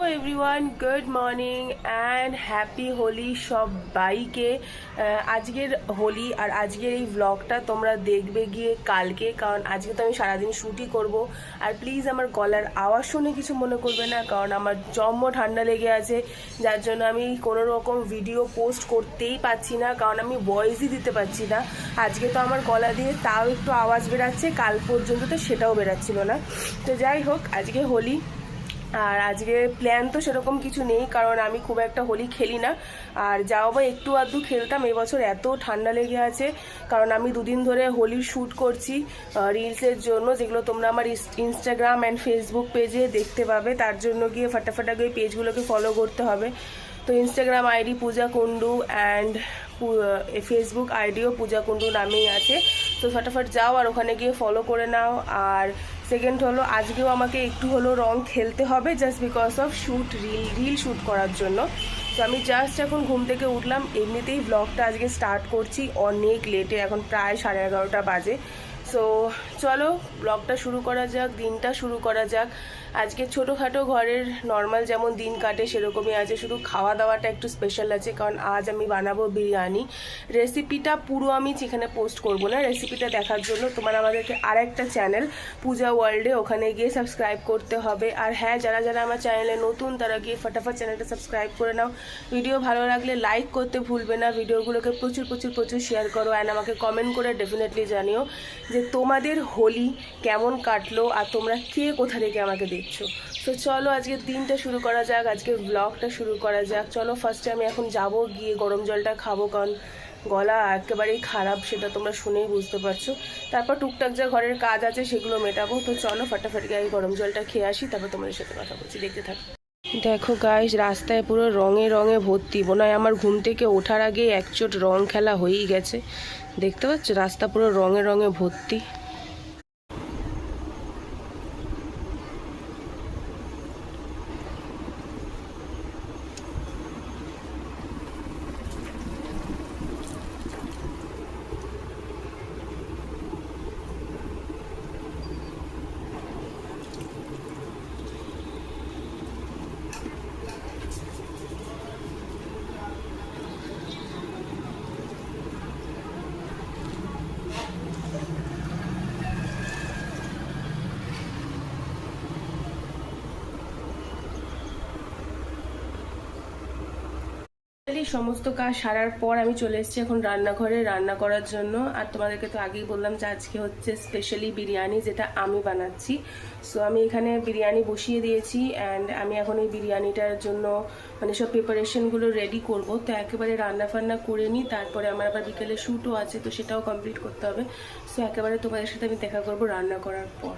Everyone good morning and happy Holi সবাইকে। আহ, আজকের হোলি আর আজকের এই ব্লগটা তোমরা দেখবে গিয়ে কালকে কারণ আজকে তো আমি সারাদিন শ্যুটই করব। আর প্লিজ আমার গলার আওয়াজ শুনে কিছু মনে করবে না কারণ আমার জম্ম ঠান্ডা লেগে আছে যার জন্য আমি কোনো রকম ভিডিও পোস্ট করতেই পারছি না কারণ আমি ভয়েসই দিতে পারছি না। আজকে তো আমার গলা দিয়ে তাও একটু আওয়াজ বেরাচ্ছে কাল পর্যন্ত তো সেটাও বেরাচ্ছিল না। তো যাই হোক আজকে হোলি আর আজকে প্ল্যান তো সেরকম কিছু নেই, কারণ আমি খুব একটা হোলি খেলি না। আর যাও বা একটু আধটু খেলতাম, এবছর এত ঠান্ডা লেগে আছে, কারণ আমি দুদিন ধরে হোলির শ্যুট করছি রিলসের জন্য, যেগুলো তোমরা আমার ইনস্টাগ্রাম অ্যান্ড ফেসবুক পেজে দেখতে পাবে। তার জন্য গিয়ে ফাটাফাটা গিয়ে পেজগুলোকে ফলো করতে হবে। তো Instagram ID Puja Kundu and Facebook আইডিও পূজা কুন্ডু নামেই আছে। তো ফটাফট যাও আর ওখানে গিয়ে ফলো করে নাও। আর সেকেন্ড হলো, আজকেও আমাকে একটু হলো রং খেলতে হবে just because of shoot reel reel shoot করার জন্য। তো আমি জাস্ট এখন ঘুম থেকে উঠলাম, এমনিতেই ব্লগটা আজকে স্টার্ট করছি অনেক লেটে এখন প্রায় সাড়ে এগারোটা বাজে। সো চলো ব্লগটা শুরু করা যাক, দিনটা শুরু করা যাক। আজকে ছোটোখাটো ঘরের নর্মাল যেমন দিন কাটে, সেরকমই আছে। শুধু খাওয়া দাওয়াটা একটু স্পেশাল আছে, কারণ আজ আমি বানাবো বিরিয়ানি। রেসিপিটা পুরো আমি এখানে পোস্ট করব না। রেসিপিটা দেখার জন্য তোমার আমাদেরকে আর একটা চ্যানেল পূজা ওয়ার্ল্ডে ওখানে গিয়ে সাবস্ক্রাইব করতে হবে। আর হ্যাঁ যারা যারা আমার চ্যানেলে নতুন, তারা গিয়ে ফটাফট চ্যানেলটা সাবস্ক্রাইব করে নাও। ভিডিও ভালো লাগলে লাইক করতে ভুলবে না। ভিডিওগুলোকে প্রচুর প্রচুর প্রচুর শেয়ার করো অ্যান্ড আমাকে কমেন্ট করে ডেফিনেটলি জানিও যে তোমাদের হোলি কেমন কাটলো আর তোমরা কে কোথা থেকে আমাকে দেখছ তো চলো আজকের দিনটা শুরু করা যাক আজকের ব্লগটা শুরু করা যাক। চলো ফার্স্টে আমি এখন যাব গিয়ে গরম জলটা খাব, কারণ গলা একেবারেই খারাপ, সেটা তোমরা শুনেই বুঝতে পারছ। তারপর টুকটাক যা ঘরের কাজ আছে সেগুলো মেটাবো। তো চলো ফাটাফাট আমি গরম জলটা খেয়ে আসি, তারপর তোমাদের সাথে কথা বলছি। দেখতে থাকো। দেখো গাইস রাস্তায় পুরো রঙে রঙে ভর্তি। হয় আমার ঘুম থেকে ওঠার আগে একচোট রং খেলা হয়েই গেছে। দেখতে পাচ্ছ? রাস্তা পুরো রঙে রঙে ভর্তি। সমস্ত কাজ সারার পর আমি চলে এসেছি এখন রান্নাঘরে রান্না করার জন্য। আর তোমাদেরকে তো আগেই বললাম যে আজকে হচ্ছে স্পেশালি বিরিয়ানি যেটা আমি বানাচ্ছি। সো আমি এখানে বিরিয়ানি বসিয়ে দিয়েছি অ্যান্ড আমি এখন এই বিরিয়ানিটার জন্য মানে সব প্রিপারেশনগুলো রেডি করব। তো একেবারে রান্না ফান্না করে নিই, তারপরে আমার আবার বিকেলে শ্যুটও আছে, তো সেটাও কমপ্লিট করতে হবে। সো একেবারে তোমাদের সাথে আমি দেখা করব রান্না করার পর।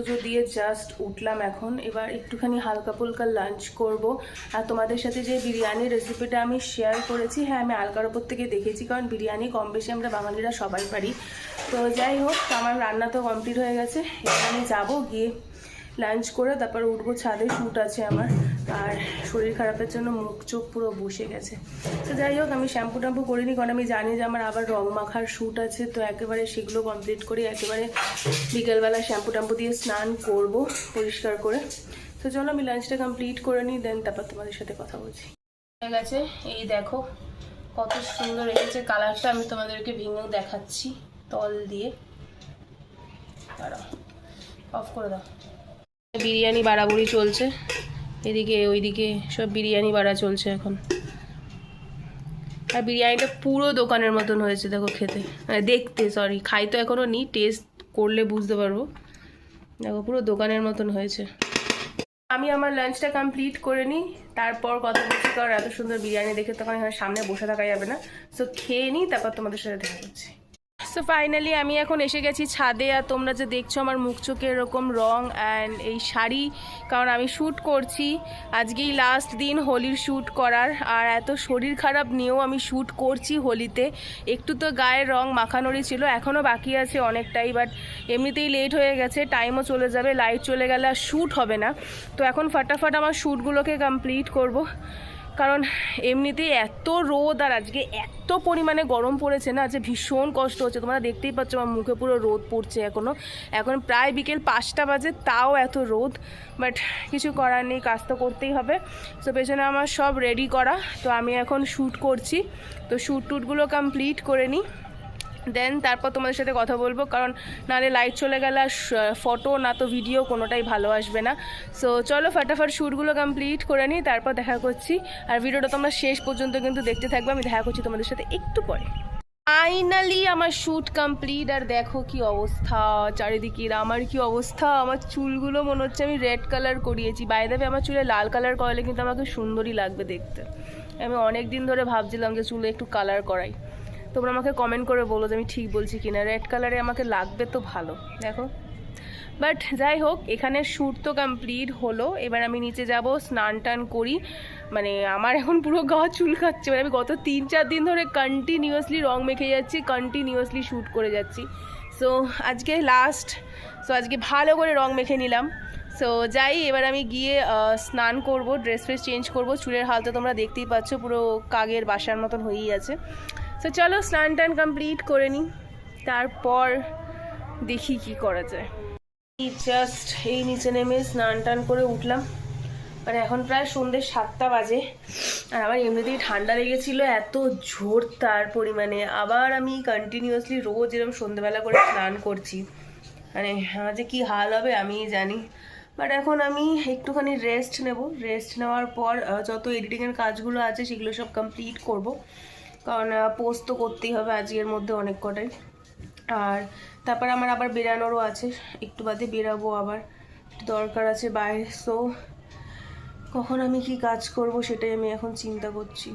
টুজো দিয়ে জাস্ট উঠলাম এখন। এবার একটুখানি হালকা ফুলকা লাঞ্চ করব। আর তোমাদের সাথে যে বিরিয়ানির রেসিপিটা আমি শেয়ার করেছি হ্যাঁ আমি আলকার ওপর থেকে দেখেছি, কারণ বিরিয়ানি কম বেশি আমরা বাঙালিরা সবাই পারি। তো যাই হোক, আমার রান্না তো কমপ্লিট হয়ে গেছে। এবার আমি যাব গিয়ে লাঞ্চ করে, তারপর উঠবো ছাদে শ্যুট আছে আমার। আর শরীর খারাপের জন্য মুখ চোখ পুরো বসে গেছে। তো যাই হোক, আমি শ্যাম্পু ট্যাম্পু করিনি, কারণ আমি জানি যে আমার আবার রং মাখার শ্যুট আছে, তো একেবারে সেগুলো কমপ্লিট করে একেবারে বিকেলবেলা শ্যাম্পু ট্যাম্পু দিয়ে স্নান করব পরিষ্কার করে। তো চলো, আমি লাঞ্চটা কমপ্লিট করে নিই দেন তারপর তোমাদের সাথে কথা বলছি। হয়ে গেছে, এই দেখো কত সুন্দর এসেছে কালারটা আমি তোমাদেরকে ভেঙেও দেখাচ্ছি তল দিয়ে। দাঁড়াও অফ করে দাও। বিরিয়ানি বাড়াবুড়ি চলছে। এদিকে, ওইদিকে সব বিরিয়ানি বাড়া চলছে এখন। আর বিরিয়ানিটা পুরো দোকানের মতন হয়েছে, দেখো খেতে। মানে দেখতে সরি খাই তো এখনও নি টেস্ট করলে বুঝতে পারব। দেখো, পুরো দোকানের মতন হয়েছে। আমি আমার লাঞ্চটা কমপ্লিট করে নিই তারপর কথা বলছি, কারণ এত সুন্দর বিরিয়ানি দেখে তখন এখানে সামনে বসে থাকা যাবে না। সো খেয়ে নিই তারপর তোমাদের সাথে দেখা করছি। সো ফাইনালি আমি এখন এসে গেছি ছাদে আর তোমরা যে দেখছ আমার মুখ চোখে এরকম রং অ্যান্ড এই শাড়ি, কারণ আমি শ্যুট করছি। আজকেই লাস্ট দিন হোলির শ্যুট করার। আর এত শরীর খারাপ নিয়েও আমি শ্যুট করছি হোলিতে। একটু তো গায়ের রং মাখানোরই ছিল, এখনও বাকি আছে অনেকটাই বাট এমনিতেই লেট হয়ে গেছে টাইমও চলে যাবে লাইট চলে গেলে আর শ্যুট হবে না। তো এখন ফাটাফাট আমার শ্যুটগুলোকে কমপ্লিট করব। কারণ এমনিতেই এত রোদ আর আজকে এত পরিমাণে গরম পড়েছে না যে ভীষণ কষ্ট হচ্ছে। তোমরা দেখতেই পাচ্ছ আমার মুখে পুরো রোদ পড়ছে এখনও এখন প্রায় বিকেল পাঁচটা বাজে, তাও এত রোদ। বাট কিছু করার নেই, কাজ তো করতেই হবে। তো পেছনে আমার সব রেডি করা। তো আমি এখন শ্যুট করছি। তো শ্যুট টুটগুলো কমপ্লিট করে নিই। দেন তারপর তোমাদের সাথে কথা বলব, কারণ নাহলে লাইট চলে গেলে আর ফটো না তো ভিডিও কোনোটাই ভালো আসবে না। সো চলো ফাটাফাট শ্যুটগুলো কমপ্লিট করে নিই, তারপর দেখা করছি। আর ভিডিওটা তোমরা শেষ পর্যন্ত কিন্তু দেখতে থাকবে, আমি দেখা করছি তোমাদের সাথে একটু পরে। ফাইনালি আমার শ্যুট কমপ্লিট আর দেখো কি অবস্থা চারিদিকের আমার কি অবস্থা? আমার চুলগুলো মনে হচ্ছে আমি রেড কালার করিয়েছি। বাইরে আমার চুলে লাল কালার করালে কিন্তু আমাকে সুন্দরই লাগবে দেখতে। আমি অনেক দিন ধরে ভাবছিলাম যে চুলে একটু কালার করাই। তোমরা আমাকে কমেন্ট করে বলো যে আমি ঠিক বলছি কিনা। রেড কালারে আমাকে লাগবে তো ভালো, দেখো। বাট যাই হোক, এখানে শ্যুট তো কমপ্লিট হলো। এবার আমি নিচে যাব, স্নান টান করি। মানে আমার এখন পুরো গা চুল খাচ্ছে। মানে আমি গত তিন চার দিন ধরে কন্টিনিউয়াসলি রং মেখে যাচ্ছি কন্টিনিউয়াসলি শ্যুট করে যাচ্ছি। সো আজকে লাস্ট সো আজকে ভালো করে রং মেখে নিলাম। সো যাই, এবার আমি গিয়ে স্নান করব ড্রেস ফ্রেস চেঞ্জ করব। চুলের হাল তো তোমরা দেখতেই পাচ্ছ, পুরো কাগের বাসার মতন হয়েই আছে। সো চলো স্নান টান কমপ্লিট করে নিই তারপর দেখি কি করা যায়। জাস্ট এই নিচে নেমে স্নান টান করে উঠলাম। মানে এখন প্রায় সন্ধ্যে সাতটা বাজে। আর আমার এমনিতেই ঠান্ডা লেগেছিলো, এত জোর তার পরিমাণে। আবার আমি কন্টিনিউয়াসলি রোজ এরকম সন্ধ্যেবেলা করে স্নান করছি। মানে আমার যে কী হাল হবে আমিই জানি। বাট এখন আমি একটুখানি রেস্ট নেব। রেস্ট নেওয়ার পর যত এডিটিংয়ের কাজগুলো আছে, সেগুলো সব কমপ্লিট করব। কারণ পোস্ট তো করতেই হবে আজকের মধ্যে অনেক কটাই। আর তারপর আমার আবার বেরানোরও আছে, একটু বাদে বেরাবো আবার দরকার আছে বাইরে। সো কখন আমি কি কাজ করব সেটাই আমি এখন চিন্তা করছি।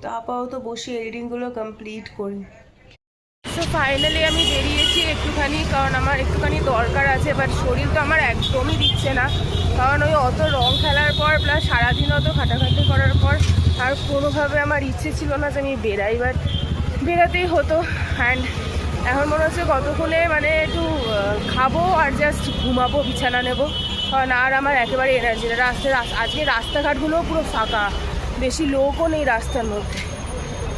তো আপাতত বসে এডিটিংগুলো কমপ্লিট করি। সো ফাইনালি আমি বেরিয়েছি একটুখানি, কারণ আমার একটুখানি দরকার আছে বাট শরীর তো আমার একদমই দিচ্ছে না। কারণ ওই অত রং খেলার পর প্লাস সারাদিন অত খাটাখাটি করার পর আর কোনোভাবে আমার ইচ্ছে ছিল না যে আমি বেরাই বাট বেরাতেই হতো। অ্যান্ড এখন মনে হচ্ছে কতক্ষণে মানে একটু খাব আর জাস্ট ঘুমাবো, বিছানা নেব। কারণ আর আমার একেবারে এনার্জি না রাস্তায় আজকে রাস্তাঘাটগুলো পুরো ফাঁকা। বেশি লোকও নেই রাস্তার মধ্যে।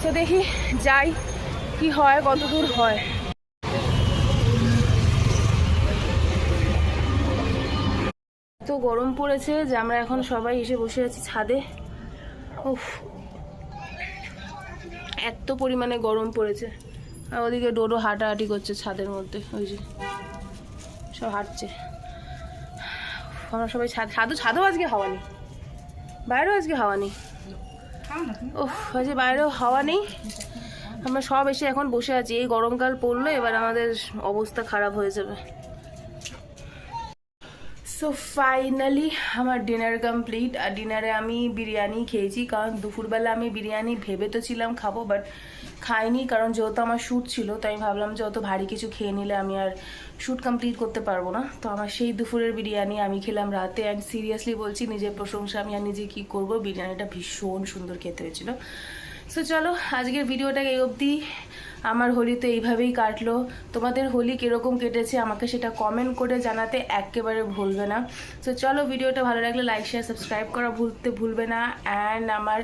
তো দেখি যাই, কি হয় কত দূর হয়। এত গরম পড়েছে যে আমরা এখন সবাই এসে বসে আছি ছাদে। এত পরিমাণে গরম পড়েছে। আর ওদিকে ডোডো হাঁটাহাঁটি করছে ছাদের মধ্যে, ওই যে। সব হাঁটছে। আমরা সবাই ছাদ, ছাদও ছাদও আজকে হাওয়া নেই। বাইরেও আজকে হাওয়া নেই। উফ আজকে বাইরেও হাওয়া নেই। আমরা সব এসে এখন বসে আছি। এই গরমকাল পড়ল, এবার আমাদের অবস্থা খারাপ হয়ে যাবে। সো ফাইনালি আমার ডিনার কমপ্লিট আর ডিনারে আমি বিরিয়ানি খেয়েছি, কারণ দুপুরবেলা আমি বিরিয়ানি ভেবে তো ছিলাম খাব বাট খাইনি, কারণ যেহেতু আমার শ্যুট ছিল, তো আমি ভাবলাম যে অত ভারী কিছু খেয়ে নিলে আমি আর শ্যুট কমপ্লিট করতে পারব না। তো আমার সেই দুপুরের বিরিয়ানি আমি খেলাম রাতে অ্যান্ড সিরিয়াসলি বলছি, নিজের প্রশংসা আমি আর নিজে কী করব? বিরিয়ানিটা ভীষণ সুন্দর খেতে হয়েছিল। সো চলো, আজকের ভিডিওটা এই অবধি। আমার হোলি তো এইভাবেই কাটলো। তোমাদের হোলি কীরকম কেটেছে আমাকে সেটা কমেন্ট করে জানাতে একেবারে ভুলবে না। সো চলো ভিডিওটা ভালো লাগলে লাইক শেয়ার সাবস্ক্রাইব করা ভুলতে ভুলবে না। অ্যান্ড আমার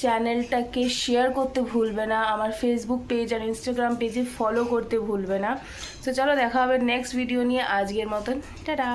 চ্যানেলটাকে শেয়ার করতে ভুলবে না। আমার ফেসবুক পেজ আর ইনস্টাগ্রাম পেজে ফলো করতে ভুলবে না। সো চলো দেখা হবে নেক্সট ভিডিও নিয়ে আজকের মতন। টাটা